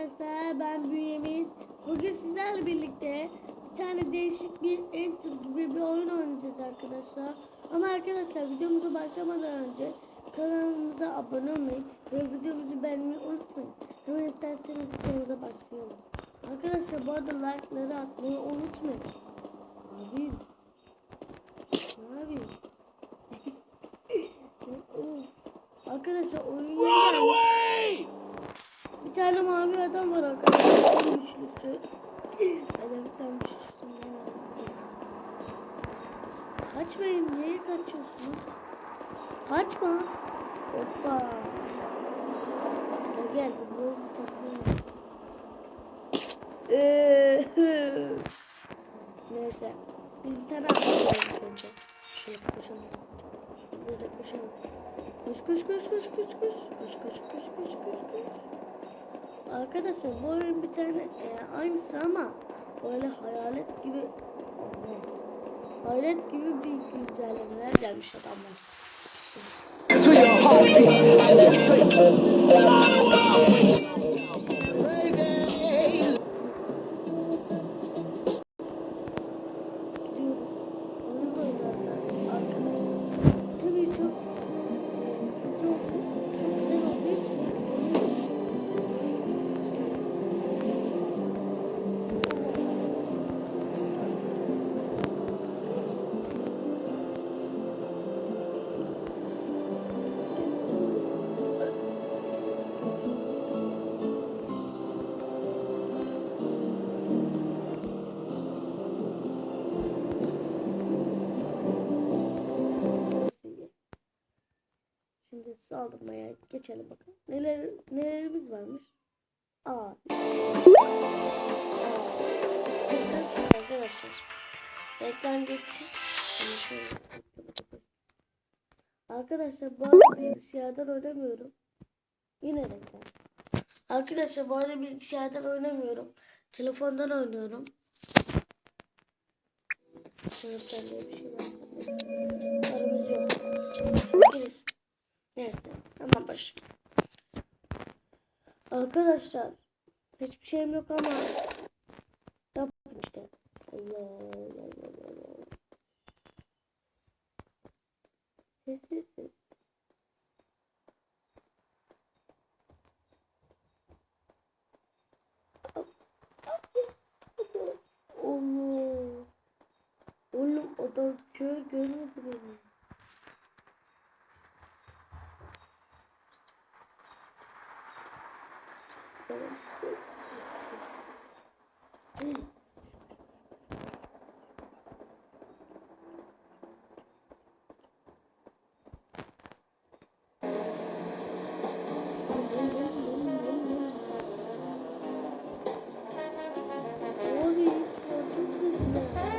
arkadaşlar ben Bünyamin. Bugün sizlerle birlikte bir tane değişik bir enter gibi bir oyun oynayacağız arkadaşlar. Ama arkadaşlar videomuza başlamadan önce kanalımıza abone olmayı ve videomuzu beğenmeyi unutmayın. Hemen isterseniz videomuza başlayalım. Arkadaşlar bu arada like'ları atmayı unutmayın. Abi. Abi. Arkadaşlar oyun Run away! Bir tane mavi adam var arkadaşlar. En güçlüsü. Hadi bir tane güçlüsü. Kaçmayın. Niye kaçıyorsunuz? Kaçma. Hoppa. Gel gel. Bu takmayın. Eee, Neyse. Biz bir tane atlayalım önce. Şöyle koşalım. Hızlıca koşalım. Koş koş koş koş koş koş. Koş koş koş koş koş koş. Arkadaşlar bu oyun bir tane e, aynısı ama böyle hayalet gibi hayalet gibi bir güncellemeler gelmiş adamlar. Geçelim bakalım. Neler nelerimiz varmış? Aa. Reklam çıktı arkadaşlar. Reklam geçti. Bakabiliriz. Arkadaşlar bu arada bilgisayardan oynamıyorum. Yine reklam. Arkadaşlar bu arada bilgisayardan oynamıyorum. Telefondan oynuyorum. Sınıftan bir şey var. Paramız yok. Gerisi. Hemen başlayalım. Arkadaşlar. Hiçbir şeyim yok ama. Yapın işte. Allah Allah Allah Allah. Sessiz ses. Çok güzel.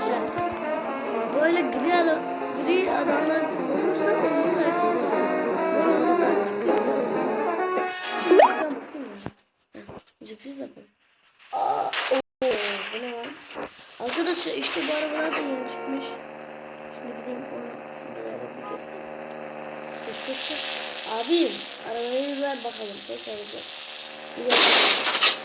Arkadaşlar böyle gri, adam, gri adamlar olursa onlarla Müziksiz yapın. Aa, oo, bu ne lan? Arkadaşlar işte bu arabalar da yeni çıkmış. Şimdi gideyim onu sizlere bir göstereyim. Koş koş koş. Abim arabayı ver bakalım. Test edeceğiz. Bir.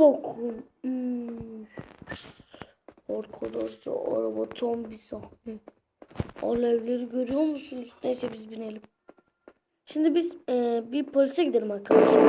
Bakın. Arkadaşlar araba tam bir sahne. Alevleri görüyor musunuz? Neyse biz binelim. Şimdi biz e, bir polise gidelim arkadaşlar.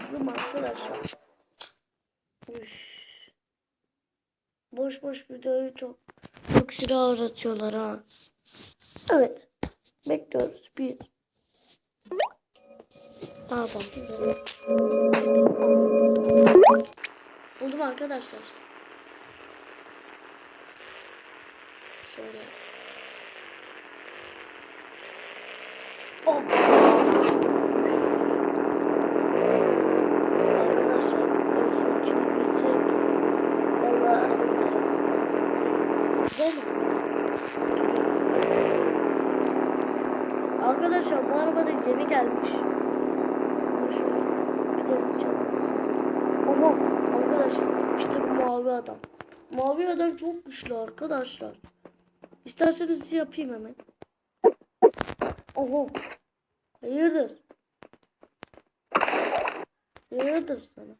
Sıkıldım arkadaşlar. Üf. Boş boş videoyu çok çok süre aratıyorlar ha. Evet. Bekliyoruz. Bir. Aa başladı. Buldum arkadaşlar. Şöyle. Oh. Arkadaşlar, polisin içine girsek. Vallahi araba gider. Değil mi? Arkadaşlar bu arabada yeni gelmiş. Dur şöyle gidelim canım. Oha arkadaşlar işte bu mavi adam. Güçlü arkadaşlar. İsterseniz yapayım hemen. Oho. Hayırdır? Hayırdır sana?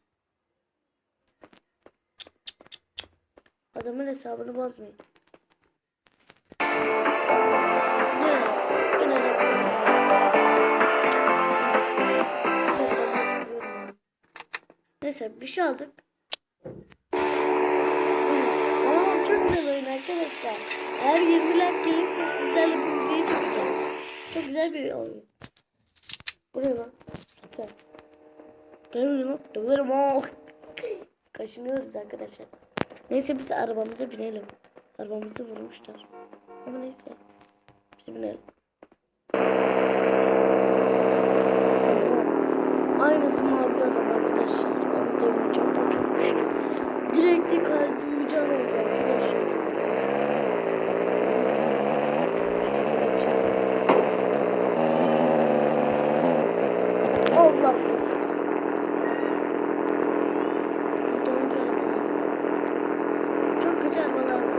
Adamın hesabını bozmayın. Neyse bir şey aldık. Arkadaşlar. Eğer 20 like gelirse sizlerle bu videoyu çekeceğim. Çok güzel bir oyun. Buraya lan. Süper. Döverim hop döverim o. Kaşınıyoruz arkadaşlar. Neyse biz arabamıza binelim. Arabamızı vurmuşlar. Ama neyse. Biz binelim. Aynısı mavi adam arkadaşlar. Döveceğim. O çok güçlü. Direkt kalbim oldu arkadaşlar. Allah korusun. Burada hangi arabalar var? Çok kötü arabalar var.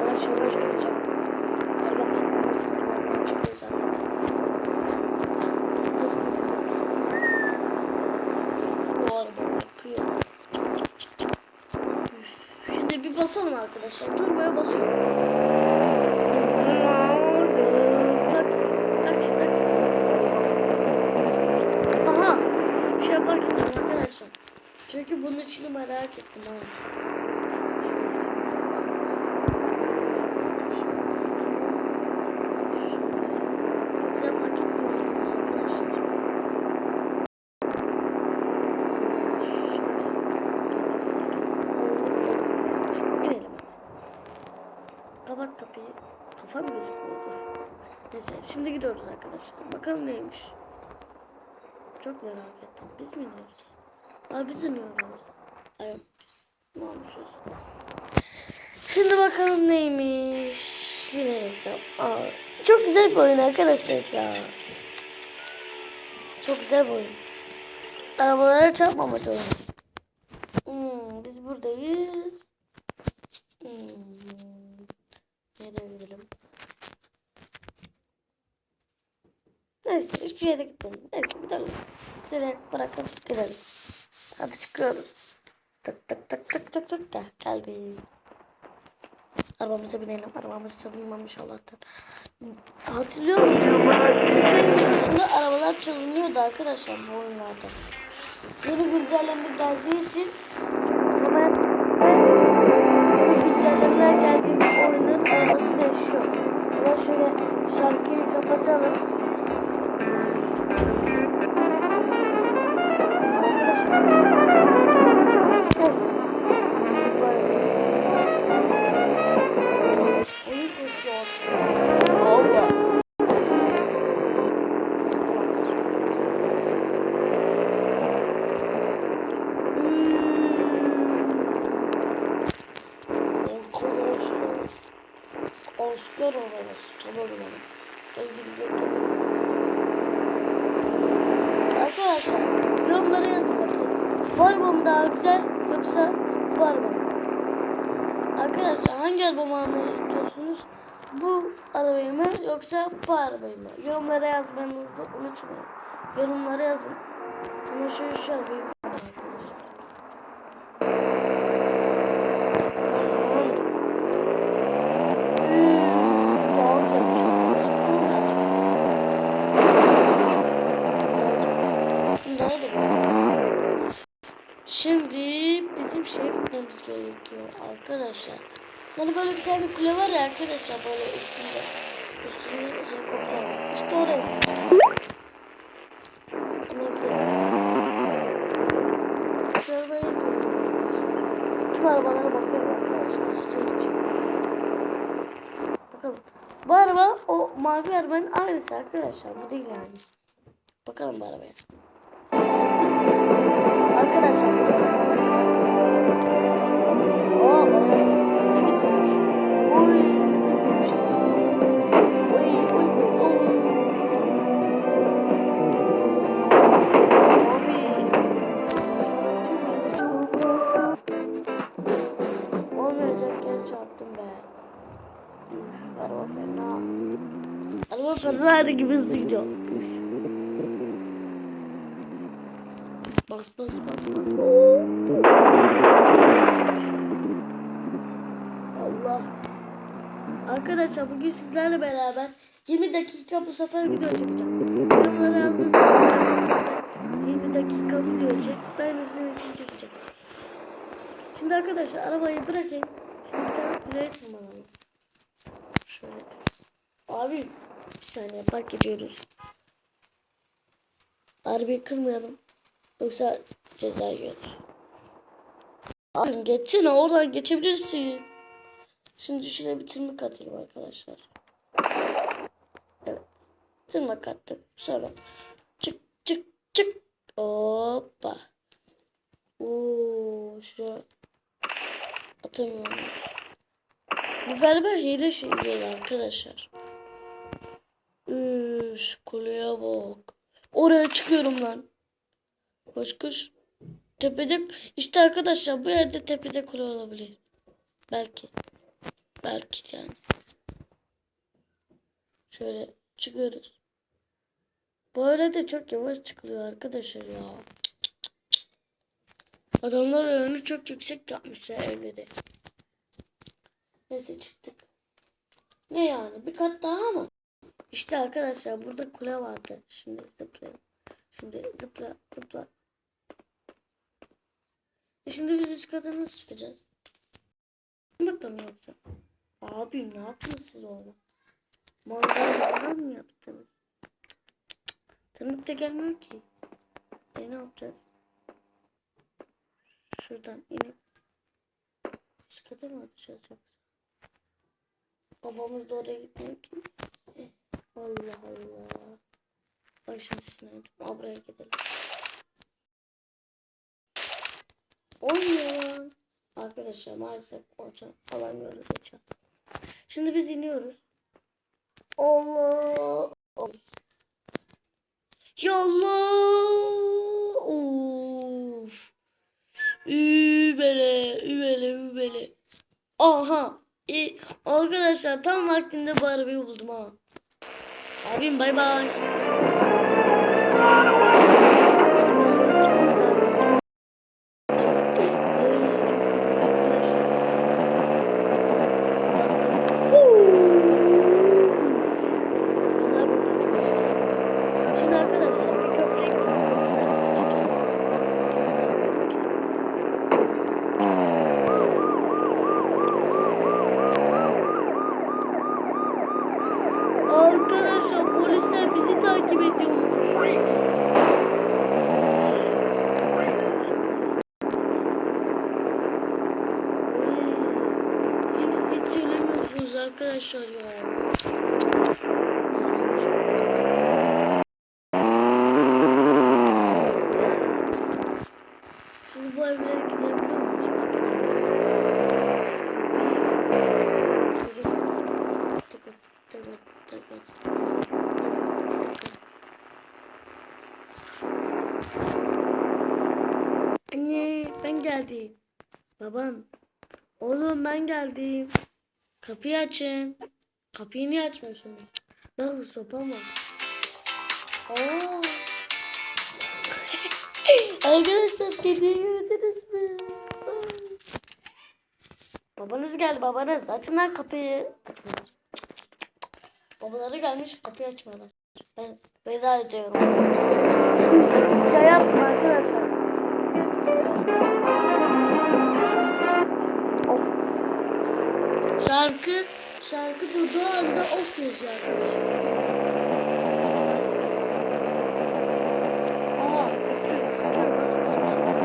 Yavaş yavaş gideceğim. Arabam nasıl çıkıyor zaten. Bu araba bakıyor. Şimdi bir basalım arkadaşlar. Turboya basıyorum. Taksi, taksi, taksi. Aha, şey yaparken arkadaşlar. Çünkü bunun içini merak ettim ha. Güzel paket bulduk arkadaşlar. İnelim. Kapat kapıyı. Kafam gözükmüyor. Neyse şimdi gidiyoruz arkadaşlar. Bakalım neymiş. Çok merak ettim. Biz mi iniyoruz? Aa biz iniyoruz. Evet biz. Ne olmuşuz? bakalım neymiş. Yine reklam. Aa, çok güzel bir oyun arkadaşlar ya. Çok güzel bir oyun. Arabalara çarpmamak oyunu. Hmm, biz buradayız. Hmm. Gidelim? Neyse hiçbir yere gitmedim. Neyse gidelim. Direkt bırakıp gidelim. Hadi çıkıyoruz. Tık tık tık tık tık tık da geldik. Arabamıza binelim. Arabamız çalınmamış Allah'tan. Hatırlıyor musun? Aslında arabalar çalınıyordu arkadaşlar bu oyunlarda. Yeni güncelleme geldiği için Bacana. Araba mı daha güzel yoksa araba mı? Arkadaşlar hangi arabamı almayı istiyorsunuz? Bu arabayı mı yoksa bu arabayı mı? Yorumlara yazmanızı unutmayın. Yorumlara yazın. Ama şöyle şu arabayı arkadaşlar. Daha güzelmiş arkadaşlar. Şimdi bizim şey yapmamız gerekiyor arkadaşlar. Hani böyle bir tane kule var ya arkadaşlar böyle üstünde. Üstünde helikopter var. İşte oraya. Tüm arabalara bakıyorum arkadaşlar. Bakalım. Bu araba o mavi arabanın aynısı arkadaşlar. Bu değil yani. Bakalım bu arabaya. Arkadaşlar burada kafamız Ferrari gibi hızlı gidiyor. Bas bas bas bas. Allah. Arkadaşlar bugün sizlerle beraber 20 dakika bu sefer video çekeceğim. Yazmışsınız. 20 dakika video çek. Ben de sizin için çekeceğim. Şimdi arkadaşlar arabayı bırakayım. Şimdi bir tane tırmanalım. Şöyle. Abi bir saniye park ediyoruz. Arabayı kırmayalım. Yoksa ceza yiyoruz. Abi geçsene oradan geçebilirsin. Şimdi şuraya bir tırmık atayım arkadaşlar. Evet. Tırmık attım. Sonra çık çık çık. Hoppa. Oo, şuraya atamıyorum. Bu galiba hile şey değil arkadaşlar. Üf, kuleye bak. Oraya çıkıyorum lan. Koş koş. Tepede işte arkadaşlar bu yerde tepede kule olabilir. Belki. Belki yani. Şöyle çıkıyoruz. Böyle de çok yavaş çıkılıyor arkadaşlar ya. Adamlar önü çok yüksek yapmışlar evleri. Neyse çıktık. Ne yani bir kat daha mı? İşte arkadaşlar burada kule vardı. Şimdi zıplayalım. Şimdi zıpla zıpla. E şimdi biz üst kata nasıl çıkacağız? Bakın mı yoksa? Abi ne yaptınız siz orada? Mangal mı yaptınız? Tırnak da gelmiyor ki. E ne yapacağız? Şuradan inip üst kata mı atacağız yoksa? Babamız da oraya gitmiyor ki. Allah Allah. Sinirlendim. Aa, buraya gidelim. Olmuyor lan. Arkadaşlar maalesef uçan alamıyoruz uçan. Şimdi biz iniyoruz. Allah. Ya Allah. Of. Übele, übele, übele. Aha. E, arkadaşlar tam vaktinde bu arabayı buldum ha. Abim bay. Şimdi arkadaşlar bir köprüye gidip Arkadaşlar polisler bizi takip ediyormuş. Yine hiç söylemiyorsunuz arkadaşlar ya. Siz bu evlere gidebiliyor musunuz? Tıkıt, tıkıt, tıkıt, tıkıt, tıkıt. Anne ben geldim. Babam. Oğlum ben geldim. Kapıyı açın. Kapıyı niye açmıyorsunuz? Bak sopam var. Aa. Arkadaşlar kediyi gördünüz mü? Babanız geldi babanız. Açın lan kapıyı. Açmıyorlar. Babaları gelmiş kapıyı açmıyorlar. Ben veda ediyorum. Şey yaptım arkadaşlar. Şarkı şarkı durduğu anda of yazıyor arkadaşlar. Aa, bas, bas, bas, bas.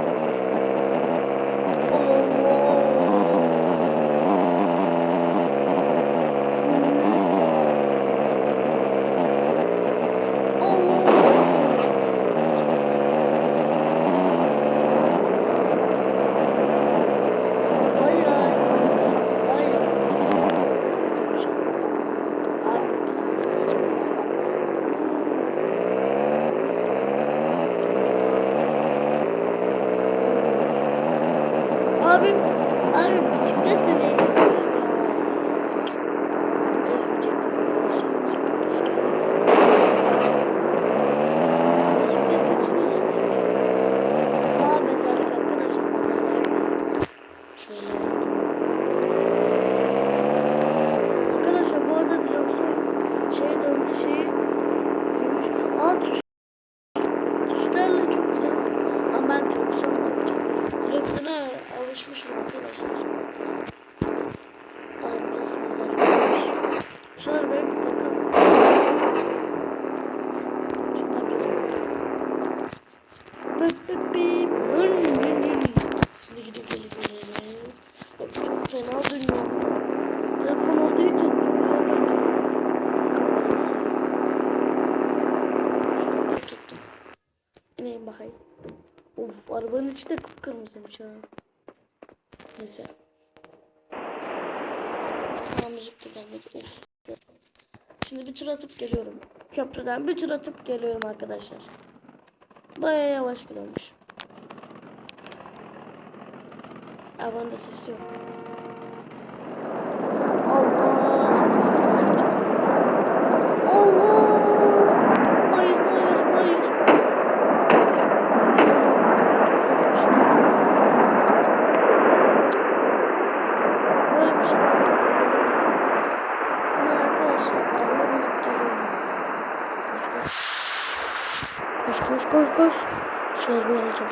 Hayır, hayır. Abi, bir saniye. Abim, abi bisikletle ne gidiyorsun? Ezmeyecek. Bisikletle sürüyorsunuz. Aa mezarlık arkadaşlar mezarlığa gidelim. Şöyle. Arkadaşlar bu arada direksiyon şey döndü şeyi yumuş. Aa tuş. Tuşlarla çok güzel. Ama ben direksiyonla yapacağım. Direksiyona alışmışım arkadaşlar. Aa burası mezarlık. Şu arabaya bir bakalım. Şuradan gidelim. Bıp bıp bip. Şimdi gidip gelip gelelim. Bak çok fena dönüyor. Telefon olduğu için çok zor dönüyor. Kamerası. Şunu fark ettim. İneyim bakayım. Of arabanın de kıpkırmızıymış ha. Neyse. Aa, müzik de gelmedi. Of. Şimdi bir tur atıp geliyorum. Köprüden bir tur atıp geliyorum arkadaşlar. Baya yavaş gidiyormuş. Arabanın sesi yok. Allah! nasıl kasıyor? Allah! Hayır, hayır, hayır. Böyle bir şey nasıl? Aman arkadaşlar, araba bulup geliyorum. Koş koş. Koş koş koş koş. Şu arabayı alacağım.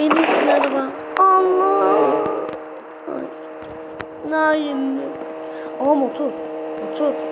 Benim için araba. Allah. Aa motor. Motor. Motor.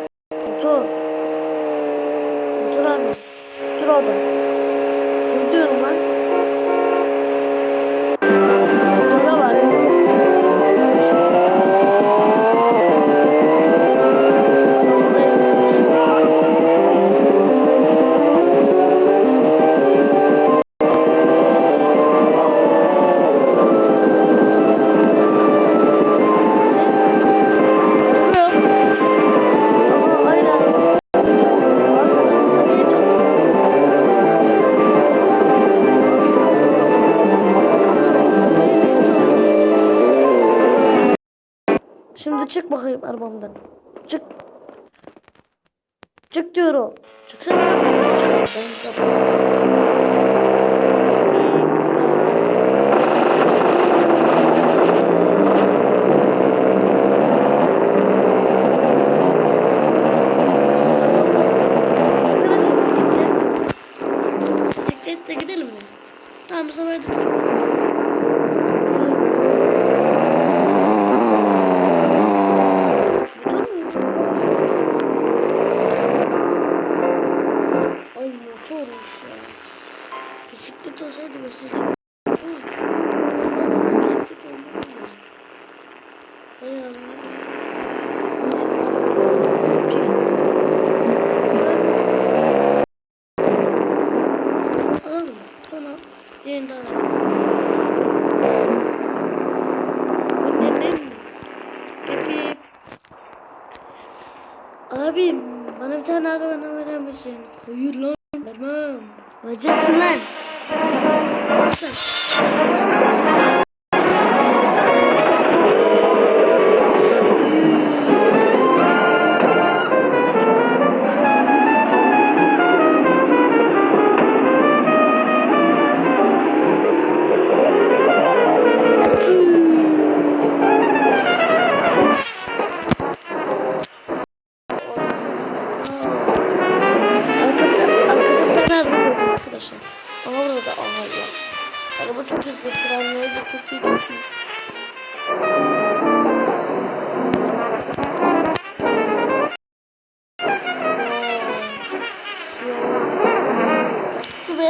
Çık bakayım arabamdan. Çık. Çık diyorum. Çıksana. Çık. Ben kapatıyorum. Arkadaşlar bisiklet. Bisikletle gidelim mi? Tamam bu sefer de bisiklet. Ay motormuş ya. Bisiklet olsaydı göstereceğim. Bisiklet olmaz mı? Hay Allah. Neyse, Şu an alalım. Sonra diğerini de alalım. Annem. Pipip. Abim bana bir tane araba verir misin? Hayır lan vermem. Vereceksin lan.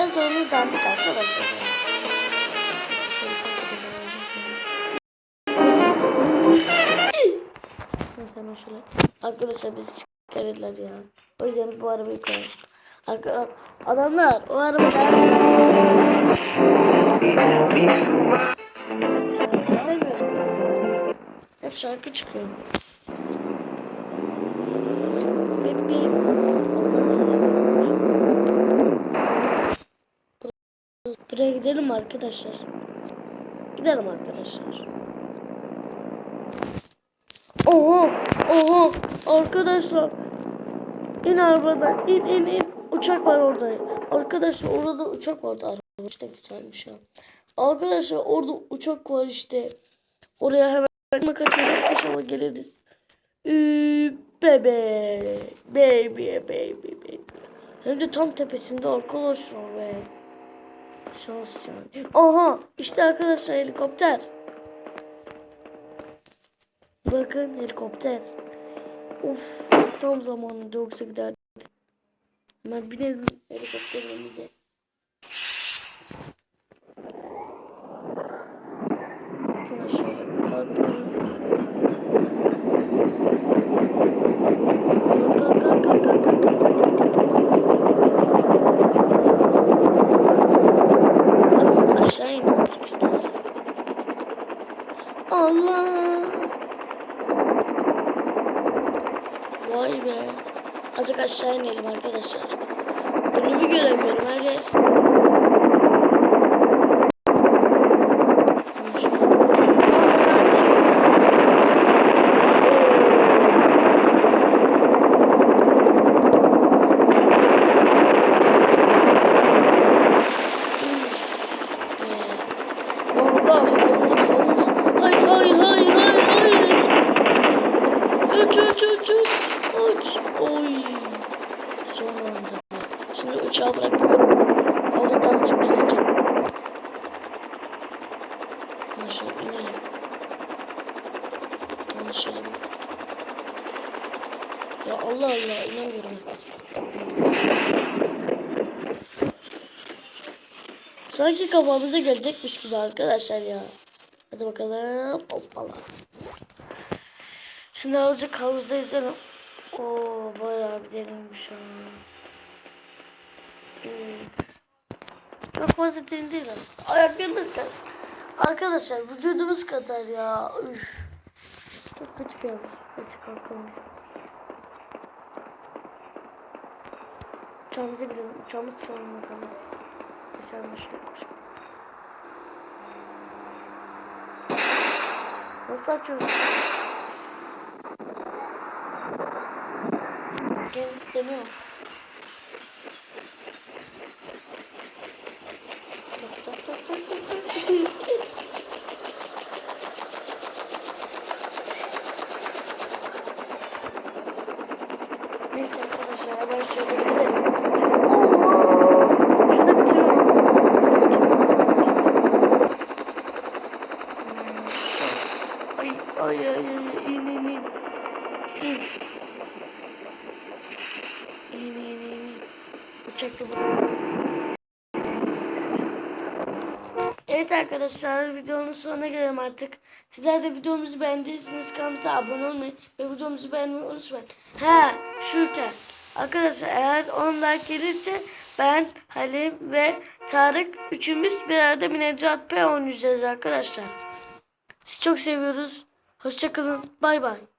Şu beyaz onu dandik arkadaşlar. Ben şöyle. Arkadaşlar bizi çıkarırlar ya. O yüzden bu arabayı koyalım. Arka, adamlar o arabada Hep şarkı çıkıyor. Buraya gidelim arkadaşlar? Gidelim arkadaşlar. Oha! Oha! Arkadaşlar! İn arabadan. in in in. Uçak var orada. Arkadaşlar orada uçak vardı. Araba işte güzelmiş ya. Arkadaşlar orada uçak var işte. Oraya hemen atıyorum. İnşallah geliriz. Üü, bebe. Baby baby baby. Hem de tam tepesinde arkadaşlar be. Şans. Aha işte arkadaşlar helikopter. Bakın helikopter. Of tam zamanında yoksa giderdik. Hemen binelim helikopterimize. Şöyle kalkalım. Vay be. Azıcık aşağı inelim arkadaşlar. Önümü göremiyorum her yer. Hayır hayır hayır hayır hayır. Uç uç uç uç. Uç. Oy. Son anda. Şimdi uçağı bırakıyorum. Orada azıcık yüzeceğim. Maşallah inelim. Konuşalım. Ya Allah Allah inanmıyorum. Sanki kafamıza gelecekmiş gibi arkadaşlar ya. Hadi bakalım. Hoppala. Şimdi azıcık havuzda yüzelim. Oo bayağı bir derinmiş ha. Hmm. Çok fazla derin değil aslında. Ayaklarımız kadar. Arkadaşlar vücudumuz kadar ya. Üf. Çok kötü bir havuz. Neyse kalkalım. Uçağımıza gidelim. Uçağımız çalın yanlış yapmışım. Nasıl açıyoruz? Gel istemiyorum. Arkadaşlar videonun sonuna gelelim artık. Sizler de videomuzu beğendiyseniz kanalımıza abone olmayı ve videomuzu beğenmeyi unutmayın. Ha şurada. Arkadaşlar eğer 10 like gelirse ben Halim ve Tarık üçümüz bir arada Minecat P oynayacağız arkadaşlar. Sizi çok seviyoruz. Hoşçakalın. Bay bay.